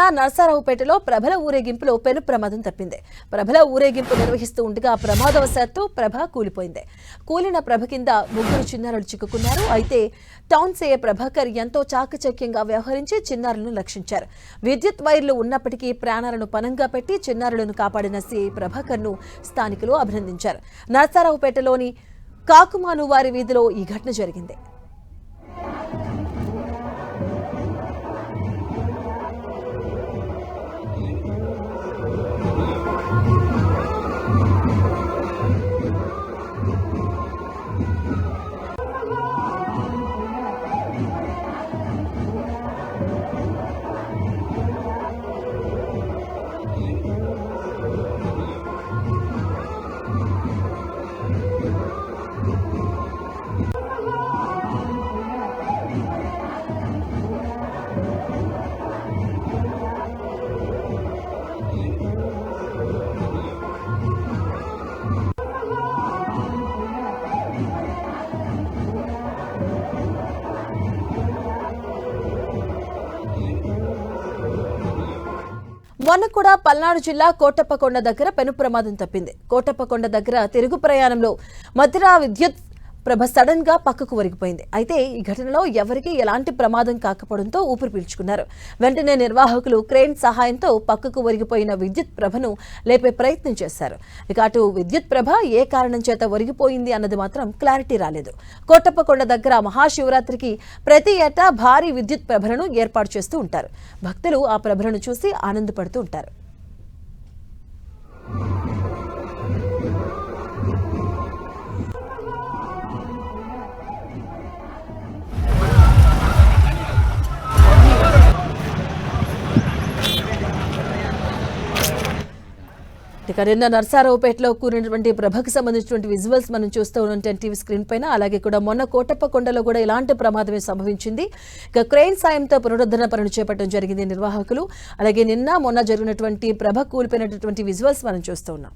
నర్సారావుపేటలో ప్రభల ఊరేగింపులో పెను ప్రమాదం తప్పింది. ప్రభల ఊరేగింపు నిర్వహిస్తూ ఉండగా ప్రమాదవశాత్తు ప్రభ కూలిపోయింది. కూలిన ప్రభ కింద ముగ్గురు చిన్నారులు చిక్కుకున్నారు. అయితే టౌన్ సేయ ప్రభాకర్ ఎంతో చాకచక్యంగా వ్యవహరించి చిన్నారులను రక్షించారు. విద్యుత్ వైర్లు ఉన్నప్పటికీ ప్రాణాలను పనంగా పెట్టి చిన్నారులను కాపాడిన సీఐ ప్రభాకర్ను స్థానికులు అభినందించారు. నర్సారావుపేటలోని కాకుమాను వారి వీధిలో ఈ ఘటన జరిగింది. మొన్న కూడా పల్నాడు జిల్లా కోటప్పకొండ దగ్గర పెను ప్రమాదం తప్పింది. కోటప్పకొండ దగ్గర తిరుగు ప్రయాణంలో మధిరా విద్యుత్ ప్రభ సడన్గా పక్కకు ఒరిగిపోయింది. అయితే ఈ ఘటనలో ఎవరికీ ఎలాంటి ప్రమాదం కాకపోవడంతో ఊపిరి పీల్చుకున్నారు. వెంటనే నిర్వాహకులు క్రేన్ సహాయంతో పక్కకు ఒరిగిపోయిన విద్యుత్ ప్రభను లేపే ప్రయత్నం చేశారు. ఇక అటు విద్యుత్ ప్రభ ఏ కారణం చేత ఒరిగిపోయింది అన్నది మాత్రం క్లారిటీ రాలేదు. కోటప్పకొండ దగ్గర మహాశివరాత్రికి ప్రతి ఏటా భారీ విద్యుత్ ప్రభలను ఏర్పాటు చేస్తూ ఉంటారు. భక్తులు ఆ ప్రభలను చూసి ఆనందపడుతూ ఉంటారు. ఇక నిన్న నర్సారావుపేటలో కూరినటువంటి ప్రభకు సంబంధించినటువంటి విజువల్స్ మనం చూస్తూ ఉన్నటువంటి టీవీ స్క్రీన్ పైన. అలాగే కూడా మొన్న కోటప్ప కొండలో కూడా ఇలాంటి ప్రమాదమే సంభవించింది. ఇక క్రెయిన్ సాయంతో పునరుద్ధరణ పనులు చేపట్టడం జరిగింది నిర్వాహకులు. అలాగే నిన్న మొన్న జరిగినటువంటి ప్రభ కూలిపోయినటువంటి విజువల్స్ మనం చూస్తూ ఉన్నాం.